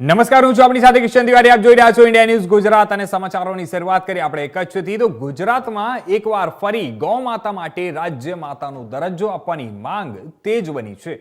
નમસ્કાર, હું છું આપણી સાથે કિશન તિવારી. આપ જોઈ રહ્યા છો ઇન્ડિયા ન્યૂઝ ગુજરાત અને સમાચારોની શરૂઆત કરી આપણે કચ્છથી તો ગુજરાતમાં એકવાર ફરી ગૌ માતા માટે રાજ્ય માતાનો દરજ્જો આપવાની માંગ તેજ બની છે.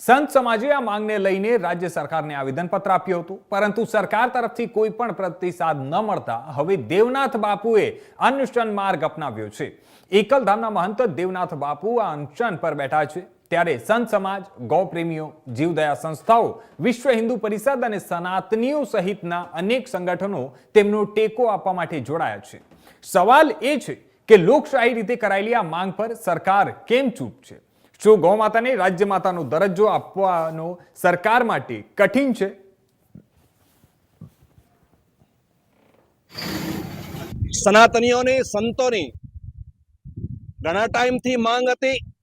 સંત સમાજે આ માંગને લઈને રાજ્ય સરકારને આવેદનપત્ર આપ્યું હતું. પરંતુ સરકાર તરફથી કોઈ પણ પ્રતિસાદ ન મળતા હવે દેવનાથ બાપુએ અનશન માર્ગ અપનાવ્યો છે. એકલધામના મહંત દેવનાથ બાપુ આ અનશન પર બેઠા છે. ત્યારે સંત સમાજ, ગૌપ્રેમીઓ, જીવદયા સંસ્થાઓ, વિશ્વ હિન્દુ પરિષદ અને સનાતનીઓ સહિતના અનેક સંગઠનો તેમનો ટેકો આપવા માટે જોડાયા છે. સવાલ એ છે કે લોકશાહી રીતે કરાયેલી આ માંગ પર સરકાર કેમ ચૂપ છે? શું ગૌ માતાને રાજ્ય માતાનો દરજ્જો આપવાનો સરકાર માટે કઠિન છે? સનાતનીઓની, સંતોની ઘણા ટાઈમથી માંગ હતી.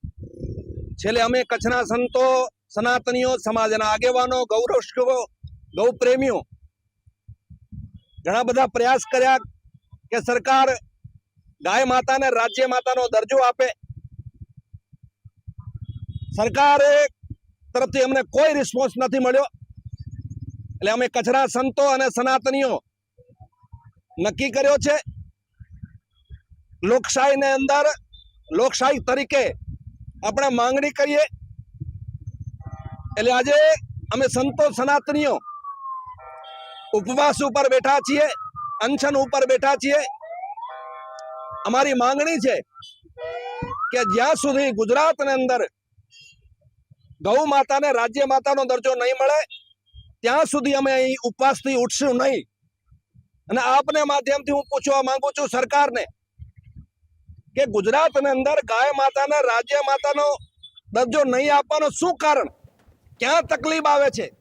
છેલ્લે અમે કચ્છના સંતો, સનાતનીઓ, સમાજના આગેવાનો ગૌરક્ષકો ગૌપ્રેમીઓ ઘણા બધા પ્રયાસ કર્યા કે સરકાર ગાય માતાને રાજ્ય માતાનો દરજ્જો આપે. સરકારે તરફથી અમને કોઈ રિસ્પોન્સ નથી મળ્યો. એટલે અમે કચરા સંતો અને સનાતનીઓ નક્કી કર્યો છે. લોકશાહીને અંદર, લોકશાહી તરીકે આપણે માંગણી કરીએ. એટલે આજે અમે સંતો સનાતનીઓ ઉપવાસ ઉપર બેઠા છીએ અનશન ઉપર બેઠા છીએ. અમારી માંગણી છે કે જ્યાં સુધી ગુજરાતની અંદર ગૌ માતાને, રાજ્ય માતાનો દરજ્જો નહીં મળે, ત્યાં સુધી અમે અહીં ઉપવાસથી ઉઠશું નહીં. અને આપને માધ્યમથી હું પૂછવા માંગુ છું સરકારને કે ગુજરાતની અંદર ગાય માતાના, રાજ્ય માતાનો દરજ્જો નહીં આપવાનો શું કારણ? ક્યાં તકલીફ આવે છે?